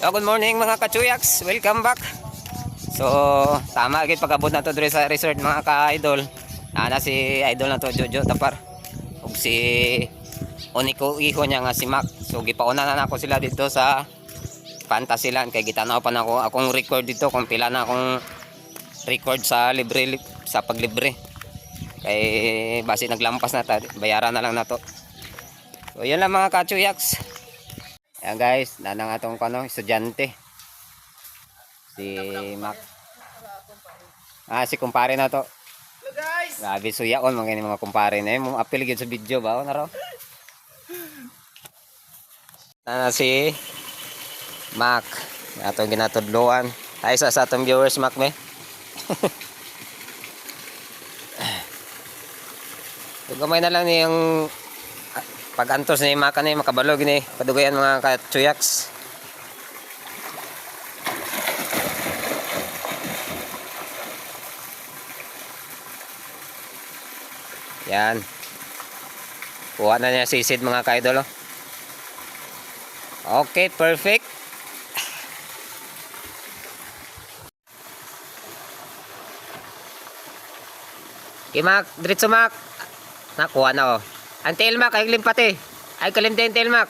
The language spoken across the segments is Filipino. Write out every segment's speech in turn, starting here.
So, good morning mga kachuyaks. Welcome back. So, tama agad pagabot na to sa resort mga ka-idol. Ana si idol na to Jojo Tapar. Ug si Oniko iho niya nga si Mac. So, gipauna na nako sila dito sa Fantasyland kay gitanaw pa na ako akong record dito kung pila na akong record sa libre sa paglibre. Kay basi naglampas na ta, bayaran na lang na to. So, yun lang mga kachuyaks. Ayan guys, nanang atong kano, estudyante. Si Mac. Ah, si kumpare na to. Hello guys! Grabe suyaon mga ini mga kumpare na. Mong apil gyud sa video ba? O na raw? Na si Mac. Atong ginatudloan. Ay sa sa atong viewers Mac me. So, gamay na lang ni ah, pag-antos ni Mac ni makabalog ni padugayan mga kachuyaks. Yan. Kuha na niya sisid mga kaidol. oh. Okay, perfect. Mac. Diretso, Mac. Nakuha na, oh. Ang tail, Mac. Ay, pati. Ay, kalim din, tail, Mac.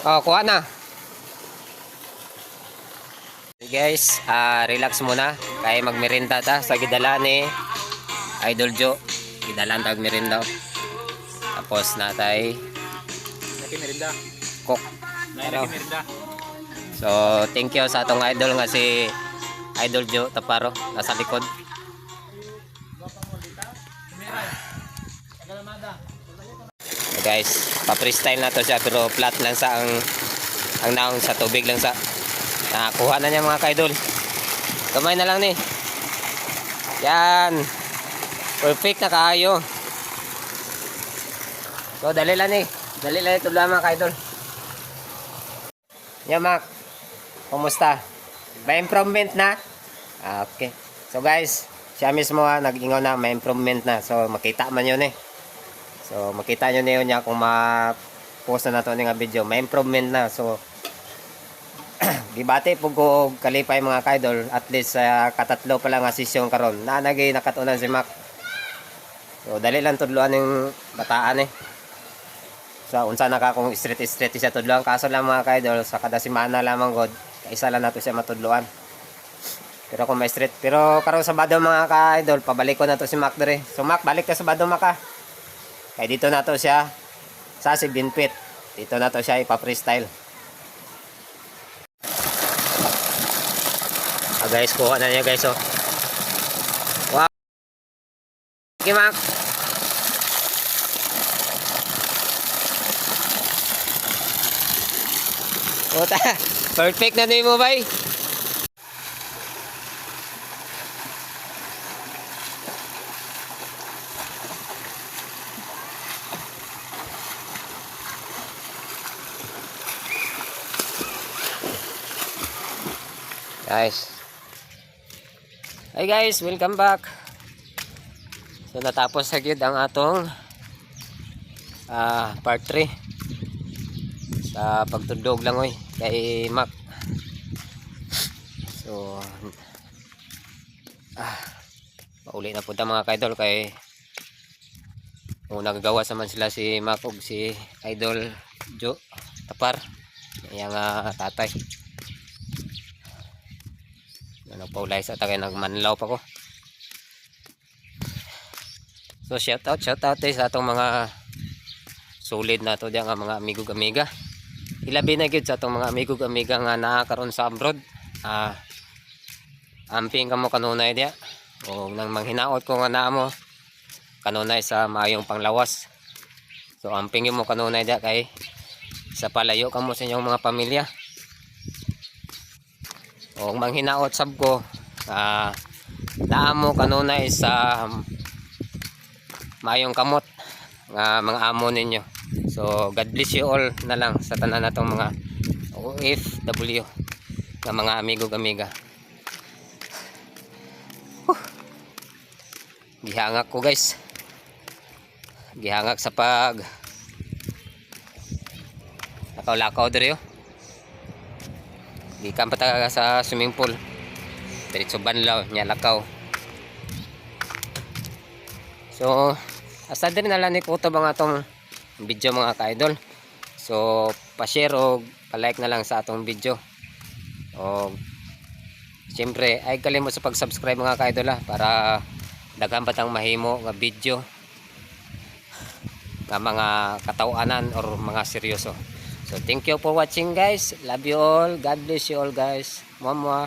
Oh, kuha na. Okay, guys, ah relax muna. Kaya magmerinda ta sa gidala ni Idol Joe. Gidalan tag merinda. Tapos natay Naki merinda. cook. Ano? naki merinda. So, thank you sa atong idol nga si Idol Joe Taparo nasa likod. So guys, pa-freestyle na to siya pero flat lang sa ang ang naong sa tubig lang sa nakakuha na niya mga kaidol. Kamay na lang ni. Yan. Perfect na kaayo. So, dali lang ni. Dali lang ito lang mga kaidol. Yan. Kumusta? May improvement na? Ah, okay. So guys, siya mismo ha, nag-ingaw na, may improvement na. So makita man yun eh. So makita nyo na yun niya kung ma-post na nato nga video. May improvement na. So gibati po ko kalipay mga kaidol at least sa katatlo pa lang nga session karon na nagay nakatunan si Mac. So dali lang tudloan yung bataan eh. So unsa na ka kung straight siya tudloan kaso lang mga kaidol sa kada semana lamang god isa lang nato siya matudloan. Pero kung may straight pero karon sa Bado mga ka-idol pabalik ko na to si Mac dire. So Mac balik ka sa Bado Mac ha. Kaya dito na to siya sa si Binpit. Dito na to siya ipa-freestyle. Ah guys, kuha na niya guys oh. Wow. Sige Mac. Perfect na ni mo bay. Guys. Hi guys, welcome back. So natapos agad ang atong ah part 3 sa pagtudlog lang oy kay Mac. So ah pauli na punta mga kaidol kay kung nagagawa sa man sila si Mac ug si Idol Jo Tapar. Yang uh, tatay. Ano paulay sa tagay nagmanlaw pa ko. So shout out, shout out eh, sa atong mga solid na to diyan nga mga amigo amiga. Ilabi na gyud sa atong mga amigo amiga nga naa karon sa abroad. Ah amping kamo kanunay dia. O nang manghinaot ko nga naa mo kanunay sa maayong panglawas. So amping mo kanunay dia kay sa palayo kamo sa inyong mga pamilya. O manghinaot sab ko ah naa mo kanunay sa mayong kamot nga mga amo ninyo. So God bless you all na lang sa tanan natong mga OFW nga mga amigo amiga. Huh. Gihangak ko guys. Gihangak sa pag Lakaw-lakaw diri oh. Gikan pa talaga sa swimming pool. Diretso banlaw nya lakaw. So, asa din na lang ni kuto mga atong video mga ka-idol. So, pa-share o pa-like na lang sa atong video. O, siyempre, ay kalimot sa pag-subscribe mga ka-idol ha, para daghan pa tang mahimo nga video nga mga katawanan or mga seryoso. So, thank you for watching guys. Love you all. God bless you all guys. Mama.